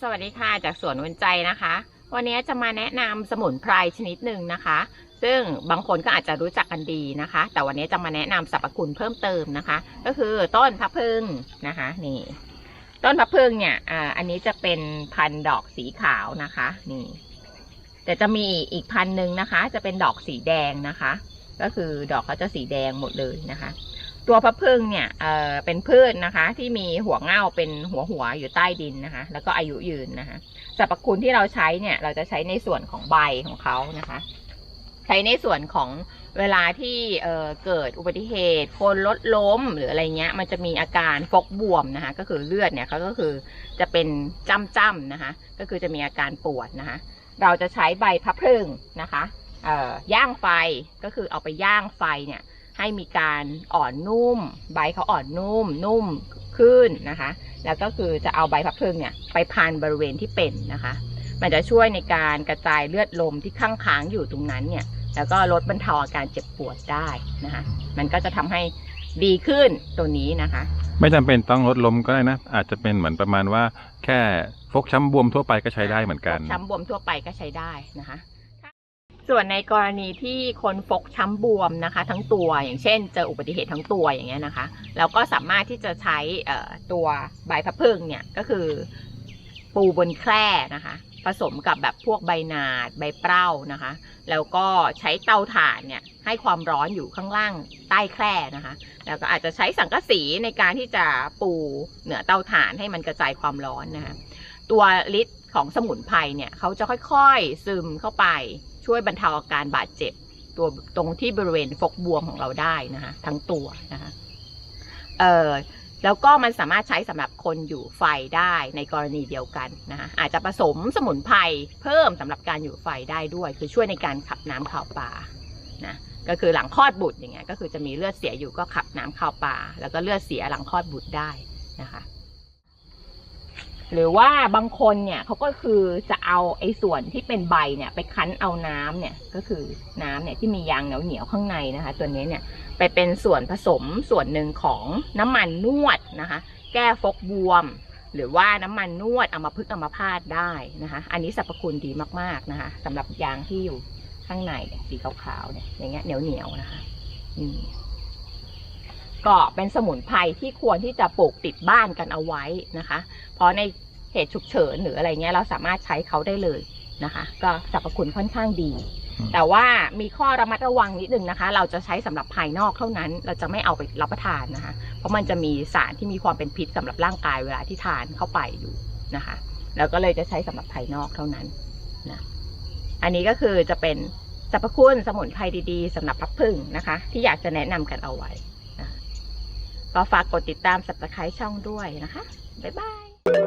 สวัสดีค่ะ จากสวนวันใจนะคะ วันนี้จะมาแนะนำสมุนไพรชนิดหนึ่งนะคะ ซึ่งบางคนก็อาจจะรู้จักกันดีนะคะ แต่วันนี้จะมาแนะนำสรรพคุณเพิ่มเติมนะคะ ก็คือต้นพะพึ่งนะคะ นี่ ต้นพะพึ่งเนี่ยอ่าอันนี้จะเป็นพันดอกสีขาวนะคะ นี่ แต่จะมีอีกพันหนึ่งนะคะ จะเป็นดอกสีแดงนะคะ ก็คือดอกเขาจะสีแดงหมดเลยนะคะ ตัวพะพึ่งเนี่ยเอ่อเป็นพืชนะคะ ที่มีหัวเง่าเป็นหัวหัวอยู่ใต้ดินนะคะ แล้วก็อายุยืนนะคะสรรพคุณที่เราใช้เนี่ย เราจะใช้ในส่วนของใบของเขานะคะ ใช้ในส่วนของเวลาที่เเกิดอุบัติเหตุ คนรถล้มหรืออะไรเงี้ย มันจะมีอาการฟกบวมนะคะ ก็คือเลือดเนี่ยเขาก็คือจะเป็นจ้ำๆนะคะ ก็คือจะมีอาการปวดนะคะ เราจะใช้ใบพะพึ่งนะคะย่างไฟก็คือเอาไปย่างไฟเนี่ย ให้มีการอ่อนนุ่ม ใบเขาอ่อนนุ่ม นุ่มขึ้นนะคะ แล้วก็คือจะเอาใบพับเพลิงเนี่ยไปพันบริเวณที่เป็นนะคะ มันจะช่วยในการกระจายเลือดลมที่ข้างค้างอยู่ตรงนั้นเนี่ยแล้วก็ลดบรรเทาอาการเจ็บปวดได้นะคะ มันก็จะทำให้ดีขึ้นตัวนี้นะคะ ไม่จำเป็นต้องลดลมก็ได้นะ อาจจะเป็นเหมือนประมาณว่า แค่ฟกช้ำบวมทั่วไปก็ใช้ได้เหมือนกันฟช้ำบวมทั่วไปก็ใช้ได้นะคะ ส่วนในกรณีที่คนฟกช้ำบวมนะคะ ทั้งตัวอย่างเช่น เจออุบัติเหตุทั้งตัวอย่างเงี้ยนะคะเราก็สามารถที่จะใช้ตัวใบพะพึ่งเนี่ยก็คือปูบนแคร่นะคะ ผสมกับแบบพวกใบนาดใบเปร้านะคะ แล้วก็ใช้เตาถ่านเนี่ยให้ความร้อนอยู่ข้างล่างใต้แคร่นะคะ แล้วก็อาจจะใช้สังกะสีในการที่จะปูเหนือเตาถ่านให้มันกระจายความร้อนนะคะตัวฤทธิ์ของสมุนไพรเนี่ยเขาจะค่อยๆซึมเข้าไป ช่วยบรรเทาอาการบาดเจ็บ ตัวตรงที่บริเวณฟกบวมของเราได้นะคะทั้งตัวนะคะเอ่อแล้วก็มันสามารถใช้สำหรับคนอยู่ไฟได้ในกรณีเดียวกันนะคะอาจจะผสมสมุนไพรเพิ่มสำหรับการอยู่ไฟได้ด้วย คือช่วยในการขับน้ำข่าวปลานะก็คือหลังคลอดบุตรอย่างเงี้ยก็คือจะมีเลือดเสียอยู่ก็ขับน้ำข่าวปลาแล้วก็เลือดเสียหลังคลอดบุตรได้นะคะ หรือว่าบางคนเนี่ยเขาก็คือจะเอาไอ้ส่วนที่เป็นใบเนี่ยไปคั้นเอาน้ำเนี่ยก็คือน้ำเนี่ยที่มียางเหนียวเหนียวข้างในนะคะ ตัวนี้เนี่ยไปเป็นส่วนผสมส่วนหนึ่งของน้ำมันนวดนะคะ แก้ฟกบวม หรือว่าน้ำมันนวดเอามาพึกเอามาพาดได้นะคะ อันนี้สรรพคุณดีมากๆนะคะสำหรับยางที่อยู่ข้างในเนี่ยสีขาวๆเนี่ยอย่างเงี้ยเหนียวเหนียวนะคะอืม ก็เป็นสมุนไพรที่ควรที่จะปลูกติดบ้านกันเอาไว้นะคะ เพราะในเหตุฉุกเฉินหรืออะไรเงี้ยเราสามารถใช้เขาได้เลยนะคะ ก็สรรพคุณค่อนข้างดีอืมแต่ว่ามีข้อระมัดระวังนิดนึงนะคะ เราจะใช้สำหรับภายนอกเท่านั้น เราจะไม่เอาไปรับประทานนะคะ เพราะมันจะมีสารที่มีความเป็นพิษสำหรับร่างกายเวลาที่ทานเข้าไปอยู่นะคะ แล้วก็เลยจะใช้สำหรับภายนอกเท่านั้นนะอันนี้ก็คือจะเป็นสรรพคุณสมุนไพรดีๆสำหรับพักพึ่งนะคะ ที่อยากจะแนะนำกันเอาไว้นะคะ ก็ฝากกดติดตามสับตะไคร้ช่องด้วยนะคะ บ๊ายบาย